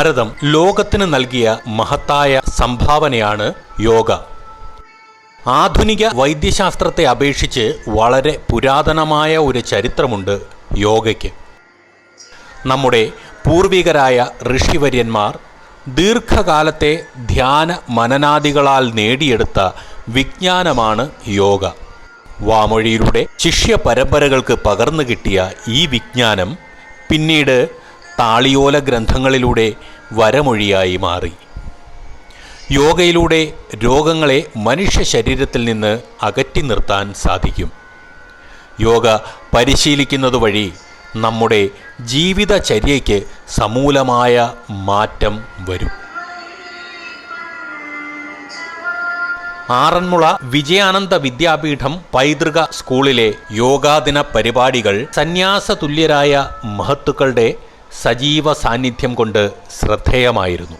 ഭാരതം ലോകത്തിന് നൽകിയ മഹത്തായ സംഭാവനയാണ് യോഗ. ആധുനിക വൈദ്യശാസ്ത്രത്തെ അപേക്ഷിച്ച് വളരെ പുരാതനമായ ഒരു ചരിത്രമുണ്ട് യോഗയ്ക്ക്. നമ്മുടെ പൂർവികരായ ഋഷിവര്യന്മാർ ദീർഘകാലത്തെ ധ്യാന മനനാദികളാൽ നേടിയെടുത്ത വിജ്ഞാനമാണ് യോഗ. വാമൊഴിയിലൂടെ ശിഷ്യ പരമ്പരകൾക്ക് പകർന്നു കിട്ടിയ ഈ വിജ്ഞാനം പിന്നീട് താളിയോല ഗ്രന്ഥങ്ങളിലൂടെ വരമൊഴിയായി മാറി. യോഗയിലൂടെ രോഗങ്ങളെ മനുഷ്യ ശരീരത്തിൽ നിന്ന് അകറ്റി നിർത്താൻ സാധിക്കും. യോഗ പരിശീലിക്കുന്നത് വഴി നമ്മുടെ ജീവിതചര്യയ്ക്ക് സമൂലമായ മാറ്റം വരും. ആറന്മുള വിജയാനന്ദ വിദ്യാപീഠം പൈതൃക സ്കൂളിലെ യോഗാദിന പരിപാടികൾ സന്യാസ തുല്യരായ മഹത്തുക്കളുടെ സജീവ സാന്നിധ്യം കൊണ്ട് ശ്രദ്ധേയമായിരുന്നു.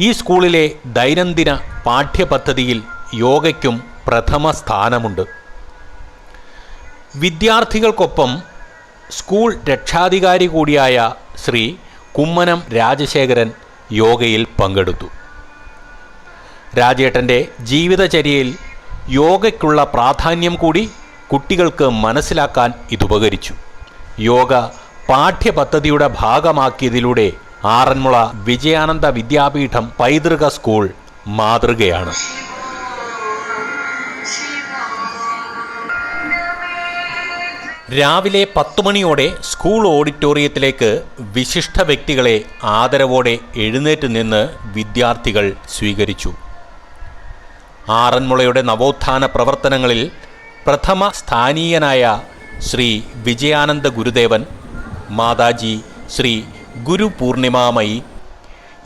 ഈ സ്കൂളിലെ ദൈനംദിന പാഠ്യപദ്ധതിയിൽ യോഗയ്ക്കും പ്രഥമ സ്ഥാനമുണ്ട്. വിദ്യാർത്ഥികൾക്കൊപ്പം സ്കൂൾ രക്ഷാധികാരി കൂടിയായ ശ്രീ കുമ്മനം രാജശേഖരൻ യോഗയിൽ പങ്കെടുത്തു. രാജേട്ടന്റെ ജീവിതചര്യയിൽ യോഗയ്ക്കുള്ള പ്രാധാന്യം കൂടി കുട്ടികൾക്ക് മനസ്സിലാക്കാൻ ഇതുപകരിച്ചു യോഗ പാഠ്യപദ്ധതിയുടെ ഭാഗമാക്കിയതിലൂടെ ആറന്മുള വിജയാനന്ദ വിദ്യാപീഠം പൈതൃക സ്കൂൾ മാതൃകയാണ്. രാവിലെ പത്തു മണിയോടെ സ്കൂൾ ഓഡിറ്റോറിയത്തിലേക്ക് വിശിഷ്ട വ്യക്തികളെ ആദരവോടെ എഴുന്നേറ്റ് നിന്ന് വിദ്യാർത്ഥികൾ സ്വീകരിച്ചു. ആറന്മുളയുടെ നവോത്ഥാന പ്രവർത്തനങ്ങളിൽ പ്രഥമ സ്ഥാനീയനായ ശ്രീ വിജയാനന്ദ ഗുരുദേവൻ മാതാജി ശ്രീ ഗുരു പൂർണിമാമയി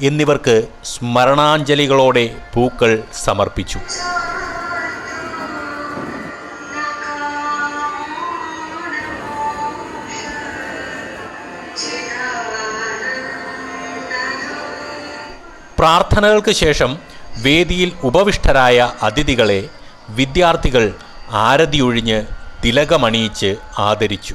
എന്നിവർക്ക് സ്മരണാഞ്ജലികളോടെ പൂക്കൾ സമർപ്പിച്ചു. പ്രാർത്ഥനകൾക്ക് ശേഷം വേദിയിൽ ഉപവിഷ്ടരായ അതിഥികളെ വിദ്യാർത്ഥികൾ ആരതിയൊഴിഞ്ഞ് തിലകമണിയിച്ച് ആദരിച്ചു.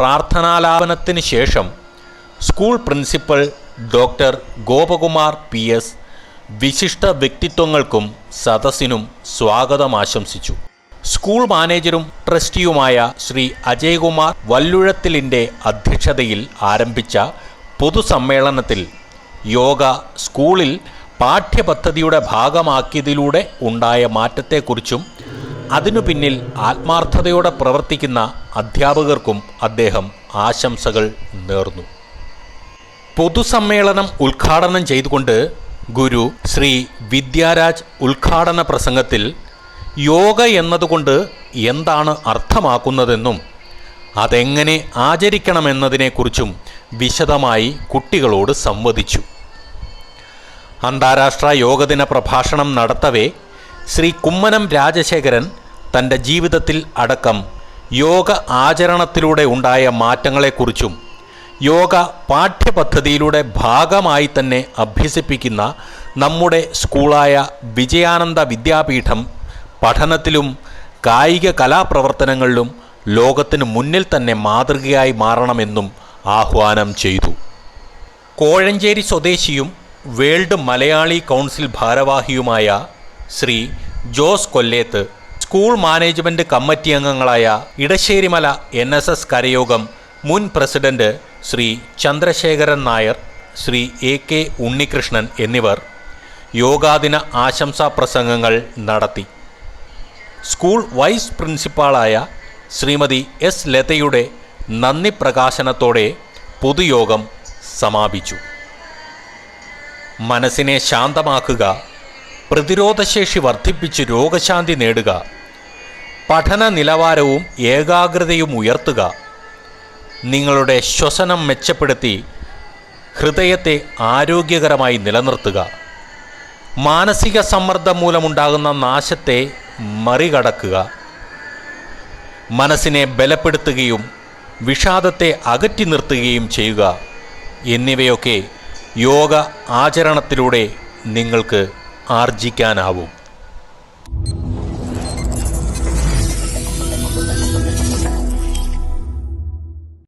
പ്രാർത്ഥനാലാപനത്തിന് ശേഷം school principal doctor Gopakumar P S വിശിഷ്ട വ്യക്തിത്വങ്ങൾക്കും സദസ്സിനും സ്വാഗതം ആശംസിച്ചു. സ്കൂൾ മാനേജറും ട്രസ്റ്റിയുമായ ശ്രീ അജയ്കുമാർ വല്ലുഴത്തിലിന്റെ അധ്യക്ഷതയിൽ ആരംഭിച്ച പൊതുസമ്മേളനത്തിൽ യോഗ സ്കൂളിൽ പാഠ്യപദ്ധതിയുടെ ഭാഗമാക്കിയതിലൂടെ ഉണ്ടായ മാറ്റത്തെക്കുറിച്ചും അതിനു പിന്നിൽ ആത്മാർത്ഥതയോടെ പ്രവർത്തിക്കുന്ന അധ്യാപകർക്കും അദ്ദേഹം ആശംസകൾ നേർന്നു. പൊതുസമ്മേളനം ഉദ്ഘാടനം ചെയ്തുകൊണ്ട് ഗുരു ശ്രീ വിദ്യാരാജ് ഉദ്ഘാടന പ്രസംഗത്തിൽ യോഗ എന്നതുകൊണ്ട് എന്താണ് അർത്ഥമാക്കുന്നതെന്നും അതെങ്ങനെ ആചരിക്കണമെന്നതിനെക്കുറിച്ചും വിശദമായി കുട്ടികളോട് സംവദിച്ചു. അന്താരാഷ്ട്ര യോഗദിന പ്രഭാഷണം നടത്തവേ ശ്രീ കുമ്മനം രാജശേഖരൻ തന്റെ ജീവിതത്തിൽ അടക്കം യോഗ ആചരണത്തിലൂടെ ഉണ്ടായ മാറ്റങ്ങളെക്കുറിച്ചും യോഗ പാഠ്യപദ്ധതിയിലൂടെ ഭാഗമായി തന്നെ അഭ്യസിപ്പിക്കുന്ന നമ്മുടെ സ്കൂളായ വിജയാനന്ദ വിദ്യാപീഠം പഠനത്തിലും കായിക കലാപ്രവർത്തനങ്ങളിലും ലോകത്തിന് മുന്നിൽ തന്നെ മാതൃകയായി മാറണമെന്നും ആഹ്വാനം ചെയ്തു. കോഴഞ്ചേരി സ്വദേശിയും world Malayali council ഭാരവാഹിയുമായ Shri Jose Kolleth school management committee അംഗങ്ങളായ ഇടശ്ശേരിമല എൻ എസ് എസ് കരയോഗം മുൻ president Shri Chandrasekharan Nair Shri A K Unnikrishnan എന്നിവർ യോഗാദിന ആശംസാ പ്രസംഗങ്ങൾ നടത്തി. സ്കൂൾ വൈസ് പ്രിൻസിപ്പാളായ ശ്രീമതി എസ് ലതയുടെ നന്ദി പ്രകാശനത്തോടെ പൊതുയോഗം സമാപിച്ചു. മനസ്സിനെ ശാന്തമാക്കുക പ്രതിരോധശേഷി വർദ്ധിപ്പിച്ച് രോഗശാന്തി നേടുക പഠന നിലവാരവും ഏകാഗ്രതയും ഉയർത്തുക. നിങ്ങളുടെ ശ്വസനം മെച്ചപ്പെടുത്തി ഹൃദയത്തെ ആരോഗ്യകരമായി നിലനിർത്തുക. മാനസിക സമ്മർദ്ദം മൂലമുണ്ടാകുന്ന നാശത്തെ മറികടക്കുക. മനസ്സിനെ ബലപ്പെടുത്തുകയും വിഷാദത്തെ അകറ്റി നിർത്തുകയും ചെയ്യുക. എന്നിവയൊക്കെ യോഗ ആചരണത്തിലൂടെ നിങ്ങൾക്ക് ആർജിക്കാനാവും.